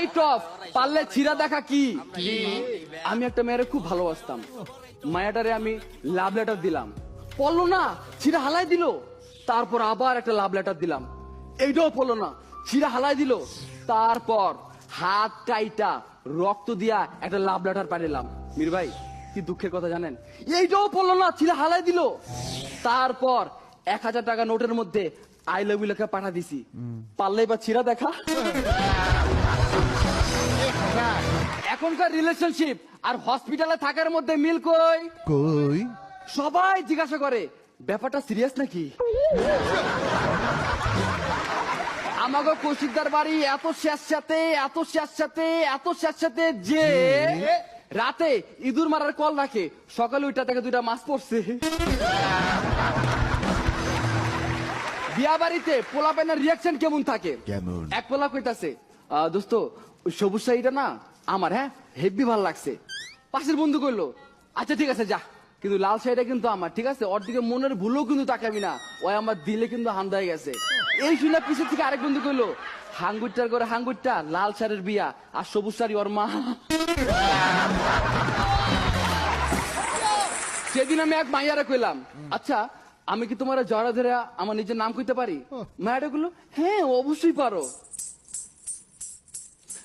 Right of পারলে ছিড়া দেখা কি? আমি একটা মেয়েরে খুব ভালোবাসতাম। মায়াটারে আমি লাভ লেটার দিলাম। পড়ল না ছিড়া হালাই দিল। তারপর আবার একটা লাভ লেটার দিলাম। এইটাও পড়ল না ছিড়া হালাই দিল। তারপর হাত টাইটা রক্ত দিয়া একটা লাভ লেটার পাঠালাম। মির ভাই কি দুঃখের কথা জানেন? এইটাও পড়ল না ছিড়া হালাই দিল। তারপর এক হাজার টাকা নোটের মধ্যে আই লাভ ইউ লেখা পাঠা দিছি। পারলেই বা ছিড়া দেখা? এখনকার রিলেশনশিপ আর হসপিটালে থাকার মধ্যে মিল কই? কই? সবাই জিজ্ঞাসা করে ব্যাপারটা সিরিয়াস নাকি? আমাকে কৌশিকদার বাড়ি এত শেষ সাথে এত শেষ সাথে এত শেষ সাথে যে রাতে ইঁদুর মারার কল রাখে সকালে ওইটা থেকে দুইটা মাছ পড়ছে। বিয়া বাড়িতে পোলা পাইনার রিয়াকশন কেমন থাকে? কেমন? এক পোলা কইতাছে দোস্ত সবুজ শাড়িটা না আমার হ্যাঁ? হেভি ভালো লাগছে। পাশের বন্ধু করল আচ্ছা ঠিক আছে যা। কিন্তু লাল শাড়িটা কিন্তু আমার ঠিক আছে? ওর দিকে মনের ভুলও কিন্তু তাকাবি না। ওই আমার দিলে কিন্তু হান্দা হয়ে গেছে। এই শুনে পিছের থেকে আরেক বন্ধু কইলো হাঙ্গুরটার করে হাঙ্গুরটা লাল শাড়ির বিয়া আর সবুজ শাড়ি ওর মা। সেদিন আমি এক মাইয়ারে কইলাম আচ্ছা আমি কি তোমার জড়া ধরে আমার নিজের নাম কইতে পারি? মায়াটা গুলো হ্যাঁ অবশ্যই পারো।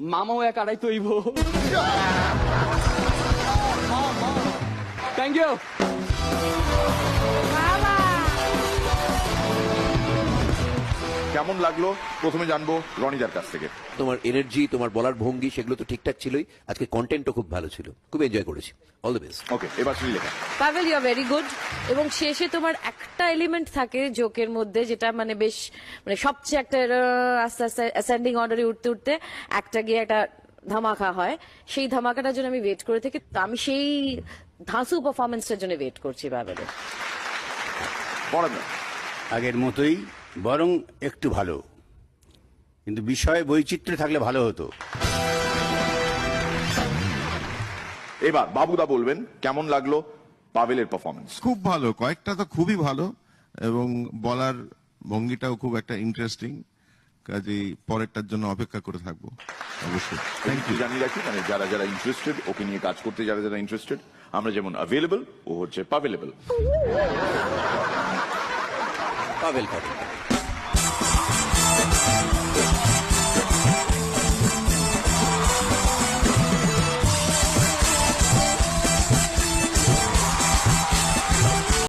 মামাও এক আড়াই তৈব। থ্যাংক ইউ কেমন লাগল? প্রথমে জানব রনিদার কাছ থেকে। তোমার এনার্জি তোমার বলার ভঙ্গি সেগুলো তো ঠিকঠাক ছিলই। আজকে কন্টেন্টও খুব ভালো ছিল। খুব এনজয় করেছি। অল দ্য বেস্ট ওকে এবার Sreelekha Pavel you are very good এবং শেষে তোমার একটা এলিমেন্ট থাকে জোকের মধ্যে যেটা মানে বেশ মানে সবচেয়ে একটা আস্তে আস্তে অ্যাসেন্ডিং অর্ডারে উঠতে উঠতে একটা গিয়ে একটা ধামাকা হয়। সেই ধামাকাটার জন্য আমি ওয়েট করে থাকি। তো আমি সেই ধাঁসু পারফরমেন্সটার জন্য ওয়েট করছি পড়ান আগের মতোই বরং একটু ভালো। কিন্তু বিষয়ে বৈচিত্র্য থাকলে ভালো হতো। এবার বাবুদা বলবেন কেমন লাগল পাভেলের পারফরমেন্স খুব ভালো কয়েকটা তো খুবই ভালো এবং বলার ভঙ্গিটাও খুব একটা ইন্টারেস্টিং কাজেই পরেরটার জন্য অপেক্ষা করে থাকব অবশ্যই। থ্যাংক ইউ জানিয়ে রাখি মানে যারা যারা ইন্টারেস্টেড ওকে নিয়ে কাজ করতে যারা যারা ইন্টারেস্টেড আমরা যেমন অ্যাভেলেবল ও হচ্ছে পাভেলেবল। পাবেল পাবেল